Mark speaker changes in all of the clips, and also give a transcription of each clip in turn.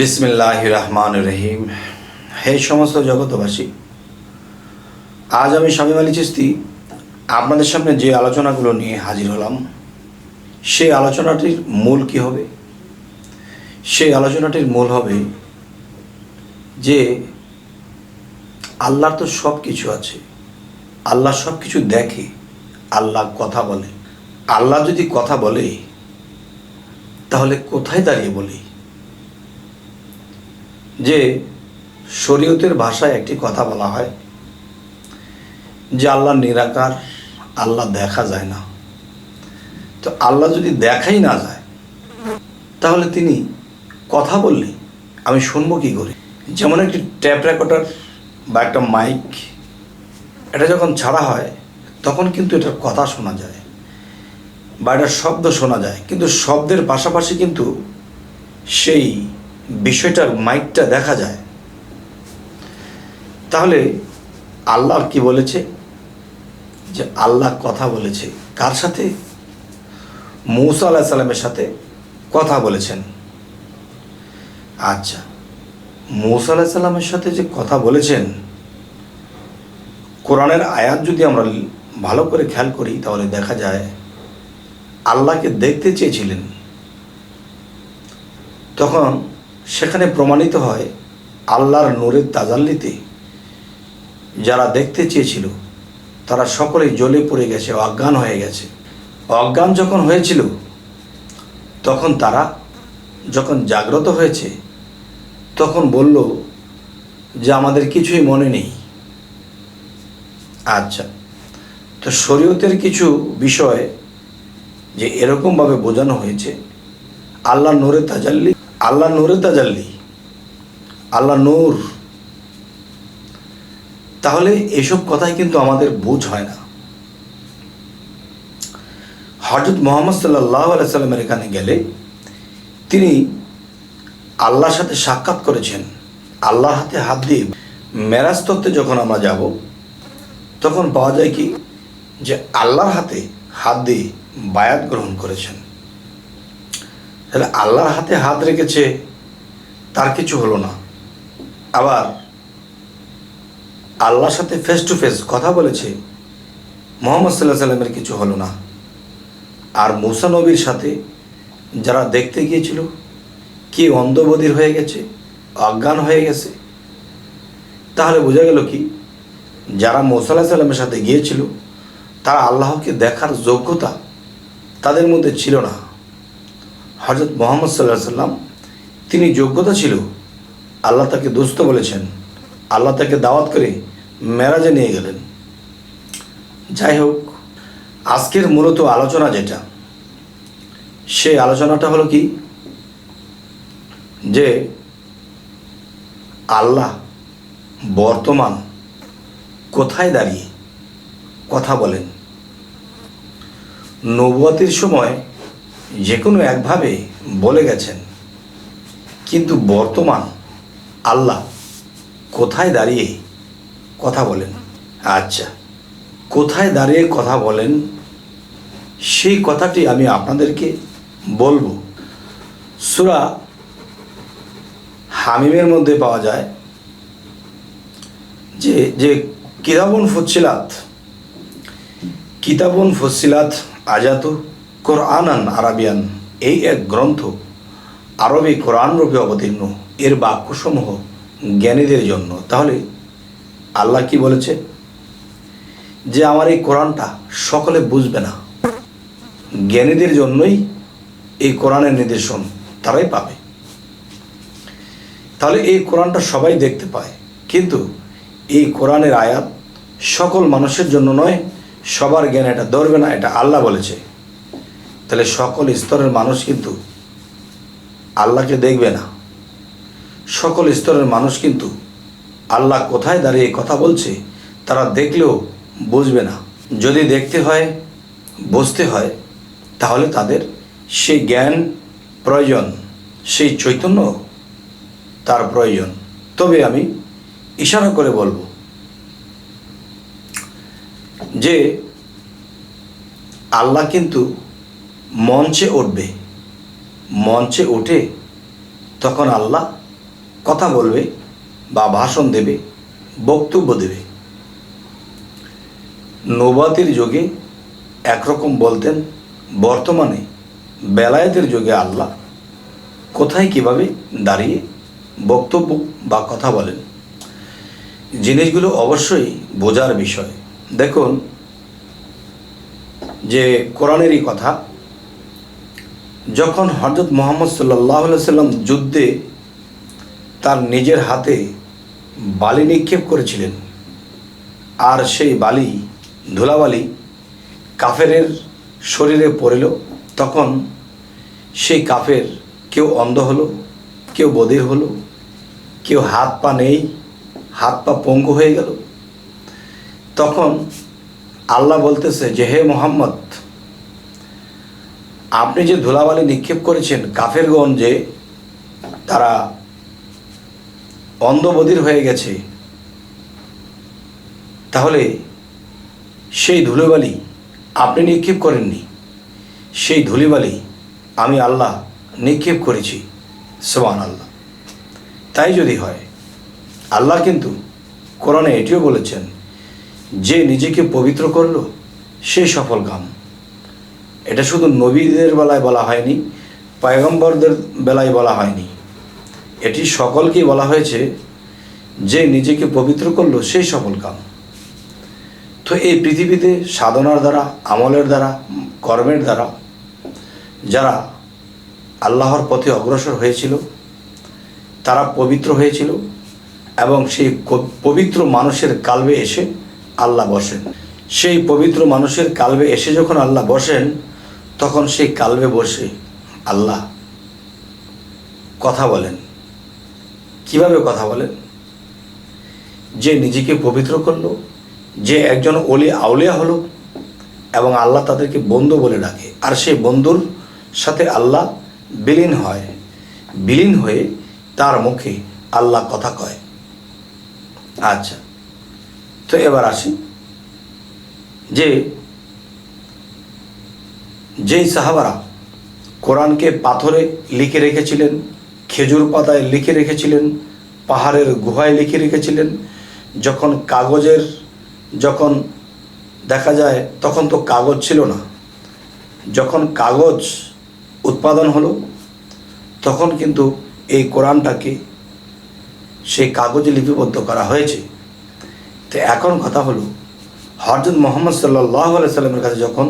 Speaker 1: বিসমিল্লাহ রহমান রহিম। হে সমস্ত জগতবাসী আজ আমি শামীম আলী চিস্তি আপনাদের সামনে যে আলোচনাগুলো নিয়ে হাজির হলাম, সেই আলোচনাটির মূল কি হবে? সেই আলোচনাটির মূল হবে যে আল্লাহর তো সব কিছু আছে। আল্লাহ সব কিছু দেখে, আল্লাহ কথা বলে। আল্লাহ যদি কথা বলে, তাহলে কোথায় দাঁড়িয়ে বলি? যে শরীয়তের ভাষায় একটি কথা বলা হয় যে আল্লাহ নিরাকার, আল্লাহ দেখা যায় না। তো আল্লাহ যদি দেখাই না যায়, তাহলে তিনি কথা বললে আমি শুনব কী করে? যেমন একটি ট্যাপ রেকর্ডার বা একটা মাইক, এটা যখন ছাড়া হয়, তখন কিন্তু এটার কথা শোনা যায় বা এটার শব্দ শোনা যায়। কিন্তু শব্দের পাশাপাশি কিন্তু সেই বিষয়টার মাইকটা দেখা যায়। তাহলে আল্লাহ কি বলেছে? যে আল্লাহ কথা বলেছে। কার সাথে? মৌসা আল্লাহ সাল্লামের সাথে কথা বলেছেন। আচ্ছা মৌসা আল্লাহ সাল্লামের সাথে যে কথা বলেছেন, কোরআনের আয়াত যদি আমরা ভালো করে খেয়াল করি, তাহলে দেখা যায় আল্লাহকে দেখতে চেয়েছিলেন। তখন সেখানে প্রমাণিত হয় আল্লাহর নূরের তাজাল্লিতে। যারা দেখতে চেয়েছিল, তারা সকলেই জ্বলে পড়ে গেছে, অজ্ঞান হয়ে গেছে। অজ্ঞান যখন হয়েছিল, তখন তারা যখন জাগ্রত হয়েছে, তখন বলল যে আমাদের কিছুই মনে নেই। আচ্ছা তো শরীয়তের কিছু বিষয় যে এরকমভাবে বোঝানো হয়েছে আল্লাহ নূরে তাজাল্লি আল্লাহ নূরে তাজাল্লি, আল্লাহ নূর। তাহলে এসব কথাই কিন্তু আমাদের বুঝ হয় না। হজরত মোহাম্মদ সাল্লাহ সাল্লামের এখানে গেলে তিনি আল্লাহর সাথে সাক্ষাৎ করেছেন, আল্লাহর হাতে হাত দিয়ে। মেরাজ তত্ত্বে যখন আমরা যাব, তখন পাওয়া যায় কি? যে আল্লাহর হাতে হাত দিয়ে বায়াত গ্রহণ করেছেন। তাহলে আল্লাহর হাতে হাত রেখেছে, তার কিছু হলো না। আবার আল্লাহর সাথে ফেস টু ফেস কথা বলেছে, মোহাম্মদ সাল্লাহ সাল্লামের কিছু হলো না। আর মুসা নবীর সাথে যারা দেখতে গিয়েছিল, কি অন্ধবধির হয়ে গেছে, অজ্ঞান হয়ে গেছে, তাহলে বোঝা গেল কি, যারা মোসাল্লাহ সাল্লামের সাথে গিয়েছিল, তারা আল্লাহকে দেখার যোগ্যতা তাদের মধ্যে ছিল না। হজরত মোহাম্মদ সাল্লাহ সাল্লাম, তিনি যোগ্যতা ছিল, আল্লাহ তাকে দোস্ত বলেছেন, আল্লাহ তাকে দাওয়াত করে মেরাজে নিয়ে গেলেন। যাই হোক, আজকের মূলত আলোচনা যেটা, সেই আলোচনাটা হলো কি? যে আল্লাহ বর্তমান কোথায় দাঁড়িয়ে কথা বলেন। নবতির সময় যে কোনো একভাবে বলে গেছেন। কিন্তু বর্তমান আল্লাহ কোথায় দাঁড়িয়ে কথা বলেন? আচ্ছা কোথায় দাঁড়িয়ে কথা বলেন? সেই কথাটি আমি আপনাদেরকে বলব। সুরা হামিমের মধ্যে পাওয়া যায় যে যে কিতাবুন ফসিলাত কিতাবন ফসিলাত আজাত কোরআনান আরাবিয়ান। এই এক গ্রন্থ আরবি কোরআন রূপে অবতীর্ণ। এর বাক্যসমূহ জ্ঞানীদের জন্য। তাহলে আল্লাহ কি বলেছে? যে আমার এই কোরআনটা সকলে বুঝবে না। জ্ঞানীদের জন্যই এই কোরআনের নির্দেশন তারাই পাবে। তাহলে এই কোরআনটা সবাই দেখতে পায়। কিন্তু এই কোরআনের আয়াত সকল মানুষের জন্য নয়, সবার জ্ঞান এটা ধরবে না, এটা আল্লাহ বলেছে। তাহলে সকল স্তরের মানুষ কিন্তু আল্লাহকে দেখবে না। সকল স্তরের মানুষ কিন্তু আল্লাহ কোথায় দাঁড়িয়ে কথা বলছে, তারা দেখলেও বুঝবে না। যদি দেখতে হয়, বুঝতে হয়, তাহলে তাদের সেই জ্ঞান প্রয়োজন, সেই চৈতন্য তার প্রয়োজন। তবে আমি ইশারা করে বলব যে, আল্লাহ কিন্তু মঞ্চে উঠবে। মঞ্চে উঠে তখন আল্লাহ কথা বলবে বা ভাষণ দেবে, বক্তব্য দেবে। নবাতের যুগে একরকম বলতেন, বর্তমানে বেলায়েতের যুগে আল্লাহ কোথায় কীভাবে দাঁড়িয়ে বক্তব্য বা কথা বলেন। জিনিসগুলো অবশ্যই বোঝার বিষয়। দেখুন যে কোরআনেরই কথা যখন হজরত মোহাম্মদ সাল্লাহ সাল্লাম যুদ্ধে তার নিজের হাতে বালি নিক্ষেপ করেছিলেন, আর সেই বালি, ধুলাবালি কাফেরের শরীরে পড়ল, তখন সেই কাফের কেউ অন্ধ হলো, কেউ বধির হলো, কেউ হাত পা নেই, হাত পা পঙ্গু হয়ে গেল। তখন আল্লাহ বলতেছে যে, হে মোহাম্মদ আপনি যে ধুলাবালি নিক্ষেপ করেছেন কাফেরগণ যে তারা অন্ধবধির হয়ে গেছে, তাহলে সেই ধুলোবালি আপনি নিক্ষেপ করেননি। সেই ধুলিবালি আমি আল্লাহ নিক্ষেপ করেছি সোমান আল্লাহ তাই যদি হয়, আল্লাহ কিন্তু কোরআনে এটিও বলেছেন, যে নিজেকে পবিত্র করল, সে সফল কাম এটা শুধু নবীদের বেলায় বলা হয়নি, পায়গম্বরদের বেলায় বলা হয়নি। এটি সকলকেই বলা হয়েছে যে নিজেকে পবিত্র করল সেই সফল কাম। তো এই পৃথিবীতে সাধনার দ্বারা, আমলের দ্বারা, কর্মের দ্বারা যারা আল্লাহর পথে অগ্রসর হয়েছিল, তারা পবিত্র হয়েছিল এবং সেই পবিত্র মানুষের কালবে এসে আল্লাহ বসেন। সেই পবিত্র মানুষের কালবে এসে যখন আল্লাহ বসেন তখন সেই কালবে বসে আল্লাহ কথা বলেন। কীভাবে কথা বলেন? যে নিজেকে পবিত্র করল, যে একজন অলি আউলিয়া হলো এবং আল্লাহ তাদেরকে বন্ধু বলে ডাকে। আর সেই বন্ধুর সাথে আল্লাহ বিলীন হয়। বিলীন হয়ে তার মুখে আল্লাহ কথা কয়। আচ্ছা তো এবার আসি যে যেই সাহাবারা কোরআনকে পাথরে লিখে রেখেছিলেন, খেজুর পাতায় লিখে রেখেছিলেন, পাহাড়ের গুহায় লিখে রেখেছিলেন, যখন কাগজের যখন দেখা যায় তখন তো কাগজ ছিল না। যখন কাগজ উৎপাদন হলো, তখন কিন্তু এই কোরআনটাকে সেই কাগজে লিপিবদ্ধ করা হয়েছে। তো এখন কথা হলো হরজত মোহাম্মদ সাল্লাহ সাল্লামের কাছে যখন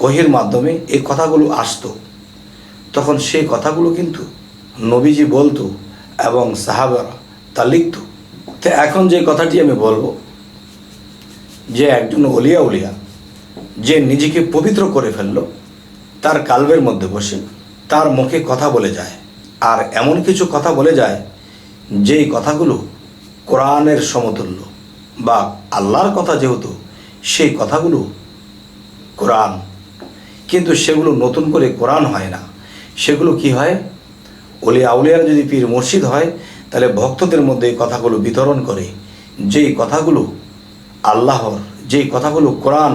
Speaker 1: ওহির মাধ্যমে এই কথাগুলো আসতো। তখন সেই কথাগুলো কিন্তু নবীজি বলতো এবং সাহাবারা তা লিখত। তো এখন যে কথাটি আমি বলব, যে একজন অলিয়া উলিয়া, যে নিজেকে পবিত্র করে ফেলল, তার কালবের মধ্যে বসে, তার মুখে কথা বলে যায়, আর এমন কিছু কথা বলে যায়, যেই কথাগুলো কোরআনের সমতুল্য বা আল্লাহর কথা যেহেতু, সেই কথাগুলো কোরআন কিন্তু সেগুলো নতুন করে কোরআন হয় না। সেগুলো কি হয়? অলি আউলিয়ার যদি পীর মসজিদ হয়, তাহলে ভক্তদের মধ্যে এই কথাগুলো বিতরণ করে। যেই কথাগুলো আল্লাহর, যেই কথাগুলো কোরআন,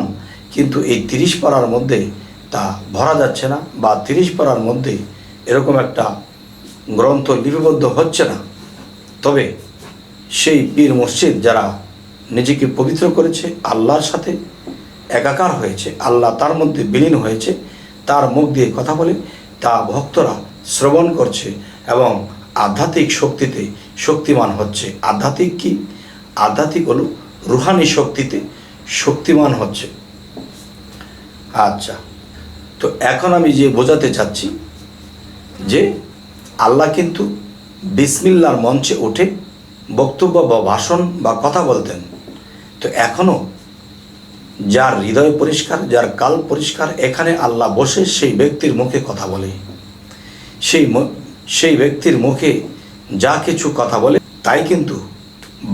Speaker 1: কিন্তু এই তিরিশ পাড়ার মধ্যে তা ভরা যাচ্ছে না বা তিরিশ পাড়ার মধ্যে এরকম একটা গ্রন্থ লিপিবদ্ধ হচ্ছে না। তবে সেই পীর মসজিদ যারা নিজেকে পবিত্র করেছে আল্লাহর সাথে একাকার হয়েছে, আল্লাহ তার মধ্যে বিলীন হয়েছে, তার মুখ দিয়ে কথা বলে, তা ভক্তরা শ্রবণ করছে এবং আধ্যাত্মিক শক্তিতে শক্তিমান হচ্ছে। আধ্যাত্মিক কি? আধ্যাত্মিক হলো রুহানি শক্তিতে শক্তিমান হচ্ছে। আচ্ছা তো এখন আমি যে বোঝাতে চাচ্ছি যে আল্লাহ কিন্তু বিসমিল্লার মঞ্চে উঠে বক্তব্য বা ভাষণ বা কথা বলতেন। তো এখনও যার হৃদয় পরিষ্কার, যার কাল পরিষ্কার, এখানে আল্লাহ বসে সেই ব্যক্তির মুখে কথা বলে। সেই সেই ব্যক্তির মুখে যা কিছু কথা বলে, তাই কিন্তু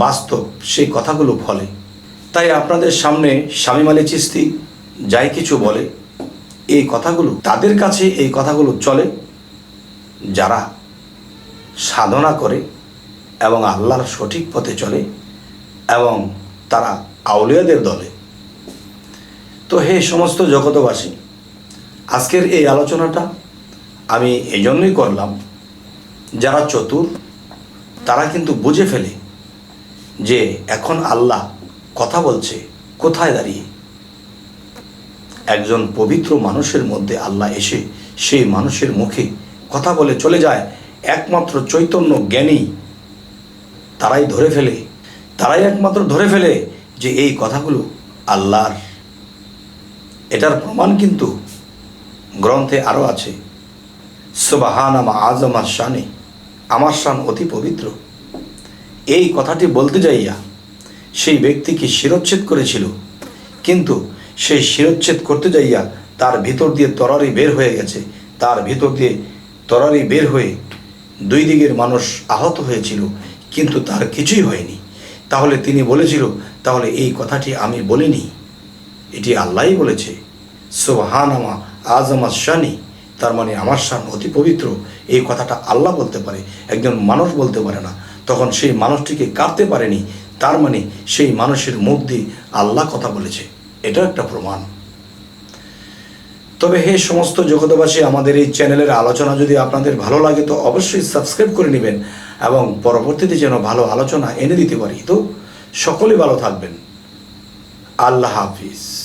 Speaker 1: বাস্তব সেই কথাগুলো ফলে তাই আপনাদের সামনে শামীম আলী চিস্তি যাই কিছু বলে, এই কথাগুলো, তাদের কাছে এই কথাগুলো চলে, যারা সাধনা করে এবং আল্লাহর সঠিক পথে চলে এবং তারা আউলিয়াদের দলে। তো হে সমস্ত জগতবাসী আজকের এই আলোচনাটা আমি এই জন্যই করলাম, যারা চতুর, তারা কিন্তু বুঝে ফেলে যে এখন আল্লাহ কথা বলছে, কোথায় দাঁড়িয়ে? একজন পবিত্র মানুষের মধ্যে আল্লাহ এসে সেই মানুষের মুখে কথা বলে চলে যায়, একমাত্র চৈতন্য জ্ঞানী, তারাই ধরে ফেলে, তারাই একমাত্র ধরে ফেলে যে এই কথাগুলো আল্লাহর এটার প্রমাণ কিন্তু গ্রন্থে আরও আছে। সুবাহান আমা আজমা শানে, আমার শান অতি পবিত্র। এই কথাটি বলতে যাইয়া সেই ব্যক্তিকে শিরচ্ছেদ করেছিল? কিন্তু সেই শিরচ্ছেদ করতে যাইয়া তার ভিতর দিয়ে তরারি বের হয়ে গেছে। তার ভিতর দিয়ে তরারি বের হয়ে দুই দিকের মানুষ আহত হয়েছিল, কিন্তু তার কিছুই হয়নি। তাহলে তিনি বলেছিল, তাহলে এই কথাটি আমি বলিনি। এটি আল্লাহই বলেছে সোহান আমা আমার শানি তার মানে আমার শান অতি পবিত্র। এই কথাটা আল্লাহ বলতে পারে, একজন মানুষ বলতে পারে না। তখন সেই মানুষটিকে কাঁদতে পারেনি, তার মানে সেই মানুষের মুখ দিয়ে আল্লাহ কথা বলেছে। এটাও একটা প্রমাণ। তবে হে সমস্ত জগতবাসী আমাদের এই চ্যানেলের আলোচনা যদি আপনাদের ভালো লাগে, তো অবশ্যই সাবস্ক্রাইব করে নেবেন এবং পরবর্তীতে যেন ভালো আলোচনা এনে দিতে পারি। তো সকলে ভালো থাকবেন। আল্লাহ হাফিজ।